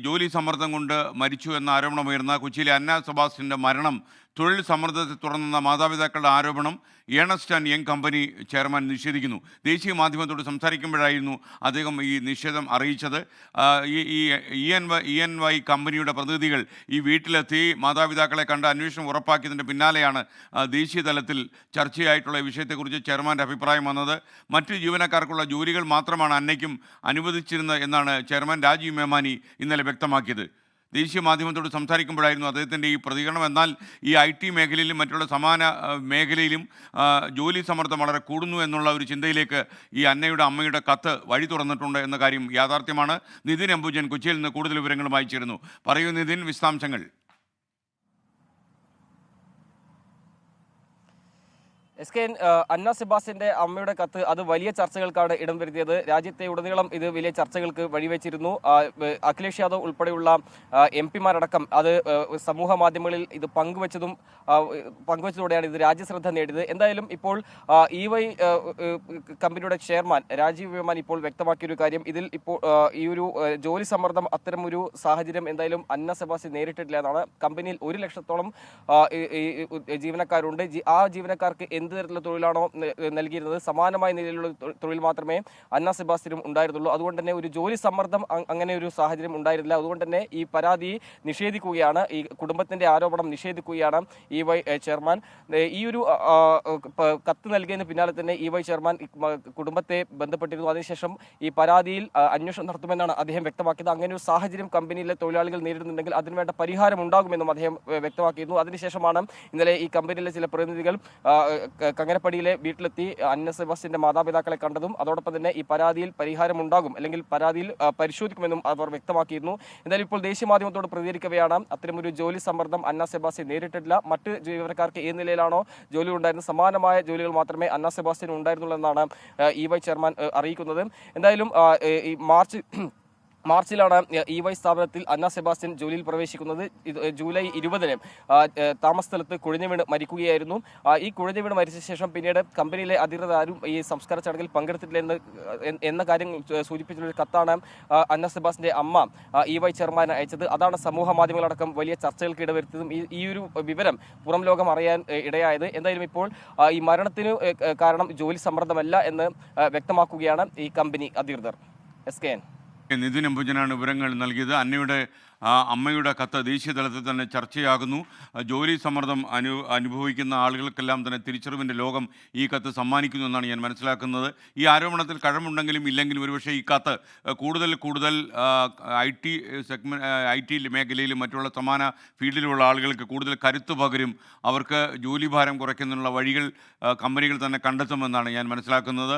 ജോലി സമ്മർദ്ദം കൊണ്ട് മരിച്ചു എന്ന ആരോപണമുയർന്ന കൊച്ചിയിലെ അന്ന സബാസ്റ്റിന്റെ മരണം തൊഴിൽ സമ്മർദ്ദത്തെ തുടർന്നെന്ന മാതാപിതാക്കളുടെ ആരോപണം Ernst and Young company chairman നിഷേധിക്കുന്നു. ദേശീയ മാധ്യമത്തോട് സംസാരിക്കുമ്പോഴായിരുന്നു അദ്ദേഹം ഈ നിഷേധം അറിയിച്ചത്. ഈ E N Y E N Y കമ്പനിയുടെ പ്രതിനിധികൾ ഈ വീട്ടിലെത്തി മാതാപിതാക്കളെ കണ്ട് അന്വേഷണം ഉറപ്പാക്കിയതിന്റെ പിന്നാലെയാണ് ദേശീയ തലത്തിൽ ചർച്ചയായിട്ടുള്ള വിഷയത്തെക്കുറിച്ച് ചെയർമാന്റെ അഭിപ്രായം വന്നത്. മറ്റു ജീവനക്കാർക്കുള്ള ജോലികൾ മാത്രമാണ് അന്നയ്ക്കും അനുവദിച്ചിരുന്നത് എന്നാണ് ചെയർമാൻ രാജീവ് മേമാനി ഇന്നലെ വ്യക്തമാക്കിയത്. ദേശീയ മാധ്യമത്തോട് സംസാരിക്കുമ്പോഴായിരുന്നു അദ്ദേഹത്തിന്റെ ഈ പ്രതികരണം. എന്നാൽ ഈ ഐ ടി മേഖലയിലും മറ്റുള്ള സമാന മേഖലയിലും ജോലി സമ്മർദ്ദം വളരെ കൂടുന്നു എന്നുള്ള ഒരു ചിന്തയിലേക്ക് ഈ അന്നയുടെ അമ്മയുടെ കത്ത് വഴി തുറന്നിട്ടുണ്ട് എന്ന കാര്യം യാഥാർത്ഥ്യമാണ്. നിതിൻ അംബുജൻ കൊച്ചിയിൽ നിന്ന് കൂടുതൽ വിവരങ്ങളുമായി ചേരുന്നു. പറയൂ നിതിൻ വിശദാംശങ്ങൾ. എസ് കെ അന്ന സെബാസിന്റെ അമ്മയുടെ കത്ത് അത് വലിയ ചർച്ചകൾക്കാണ് ഇടം വരുത്തിയത്. രാജ്യത്തെ ഉടനീളം ഇത് വലിയ ചർച്ചകൾക്ക് വഴിവെച്ചിരുന്നു. അഖിലേഷ് യാദവ് ഉൾപ്പെടെയുള്ള എം പിമാരടക്കം അത് സമൂഹ മാധ്യമങ്ങളിൽ ഇത് പങ്കുവച്ചതും പങ്കുവച്ചതോടെയാണ് ഇത് രാജ്യശ്രദ്ധ നേടിയത്. എന്തായാലും ഇപ്പോൾ ഇ വൈ കമ്പനിയുടെ ചെയർമാൻ രാജീവ് വേമാൻ ഇപ്പോൾ വ്യക്തമാക്കിയൊരു കാര്യം. ഇതിൽ ഇപ്പോൾ ഈ ഒരു ജോലി സമ്മർദ്ദം ഒരു സാഹചര്യം എന്തായാലും അന്ന സെബാസി നേരിട്ടിട്ടില്ല എന്നാണ്. കമ്പനിയിൽ ഒരു ലക്ഷത്തോളം ജീവനക്കാരുണ്ട്. ആ ജീവനക്കാർക്ക് എന്ത് തരത്തിലുള്ള തൊഴിലാണോ നൽകിയിരുന്നത്? സമാനമായ നിലയിലുള്ള തൊഴിൽ മാത്രമേ അന്ന സെബാസ്റ്റിനും ഉണ്ടായിരുന്നുള്ളൂ. അതുകൊണ്ട് തന്നെ ഒരു ജോലി സമ്മർദ്ദം അങ്ങനെ ഒരു സാഹചര്യം ഉണ്ടായിരുന്നില്ല. അതുകൊണ്ട് തന്നെ ഈ പരാതി നിഷേധിക്കുകയാണ്. ഈ കുടുംബത്തിന്റെ ആരോപണം നിഷേധിക്കുകയാണ് ഇ വൈ ചെയർമാൻ. ഈ ഒരു കത്ത് നൽകിയതിന് പിന്നാലെ തന്നെ ഇ വൈ ചെയർമാൻ കുടുംബത്തെ ബന്ധപ്പെട്ടിരുന്നു. അതിനുശേഷം ഈ പരാതിയിൽ അന്വേഷണം നടത്തുമെന്നാണ് അദ്ദേഹം വ്യക്തമാക്കിയത്. അങ്ങനെ ഒരു സാഹചര്യം കമ്പനിയിലെ തൊഴിലാളികൾ നേരിടുന്നുണ്ടെങ്കിൽ അതിനുവേണ്ട പരിഹാരം ഉണ്ടാകുമെന്നും അദ്ദേഹം വ്യക്തമാക്കിയിരുന്നു. അതിനുശേഷമാണ് ഇന്നലെ ഈ കമ്പനിയിലെ ചില പ്രതിനിധികൾ കങ്ങരപ്പടിയിലെ വീട്ടിലെത്തി അന്ന സെബാസ്റ്റിന്റെ മാതാപിതാക്കളെ കണ്ടതും അതോടൊപ്പം തന്നെ ഈ പരാതിയിൽ പരിഹാരം ഉണ്ടാകും അല്ലെങ്കിൽ പരാതിയിൽ പരിശോധിക്കുമെന്നും അവർ വ്യക്തമാക്കിയിരുന്നു. എന്തായാലും ഇപ്പോൾ ദേശീയ മാധ്യമത്തോട് പ്രതികരിക്കവെയാണ്. അത്തരമൊരു ജോലി സമ്മർദ്ദം അന്ന സെബാസ്റ്റ്യൻ നേരിട്ടിട്ടില്ല. മറ്റ് ജീവനക്കാർക്ക് ഏത് നിലയിലാണോ ജോലി ഉണ്ടായിരുന്നത് സമാനമായ ജോലികൾ മാത്രമേ അന്ന സെബാസ്റ്റ്യൻ ഉണ്ടായിരുന്നുള്ളൂ എന്നാണ് ഇ വൈ ചെയർമാൻ അറിയിക്കുന്നത്. എന്തായാലും ഈ മാർച്ച് മാർച്ചിലാണ് ഇ വൈ സ്ഥാപനത്തിൽ അന്ന സെബാസ്റ്റ്യൻ ജോലിയിൽ പ്രവേശിക്കുന്നത്. ജൂലൈ ഇരുപതിന് താമസസ്ഥലത്ത് കുഴഞ്ഞു വീണ് മരിക്കുകയായിരുന്നു ഈ കുഴഞ്ഞു വീണ് മരിച്ച ശേഷം പിന്നീട് കമ്പനിയിലെ അധികൃതർ ആരും ഈ സംസ്കാര ചടങ്ങിൽ പങ്കെടുത്തിട്ടില്ല എന്ന് കാര്യം സൂചിപ്പിച്ചുള്ള കത്താണ് അന്ന സെബാസ്റ്റിന്റെ അമ്മ ഇ വൈ ചെയർമാൻ അയച്ചത്. അതാണ് സമൂഹ മാധ്യമങ്ങളടക്കം വലിയ ചർച്ചകൾക്ക് ഇടവരുത്തിയതും ഈ ഈ ഒരു വിവരം പുറം ലോകം അറിയാൻ ഇടയായത്. എന്തായാലും ഇപ്പോൾ ഈ മരണത്തിന് കാരണം ജോലി സമ്മർദ്ദമല്ല എന്ന് വ്യക്തമാക്കുകയാണ് ഈ കമ്പനി അധികൃതർ. S K N. നിതിൻ അംബുജനാണ് വിവരങ്ങൾ നൽകിയത്. അന്നയുടെ അമ്മയുടെ കത്ത് ദേശീയ തലത്തിൽ തന്നെ ചർച്ചയാകുന്നു. ജോലി സമ്മർദ്ദം അനു അനുഭവിക്കുന്ന ആളുകൾക്കെല്ലാം തന്നെ തിരിച്ചറിവിന്റെ ലോകം ഈ കത്ത് സമ്മാനിക്കുന്നു എന്നാണ് ഞാൻ മനസ്സിലാക്കുന്നത്. ഈ ആരോപണത്തിൽ കഴമുണ്ടെങ്കിലും ഇല്ലെങ്കിലും ഒരുപക്ഷെ ഈ കത്ത് കൂടുതൽ കൂടുതൽ I T segment I T മേഖലയിലും മറ്റുള്ള സമാന ഫീൽഡിലുള്ള ആളുകൾക്ക് കൂടുതൽ കരുത്ത് പകരും അവർക്ക് ജോലിഭാരം കുറയ്ക്കുന്നതിനുള്ള വഴികൾ കമ്പനികൾ തന്നെ കണ്ടെത്തുമെന്നാണ് ഞാൻ മനസ്സിലാക്കുന്നത്.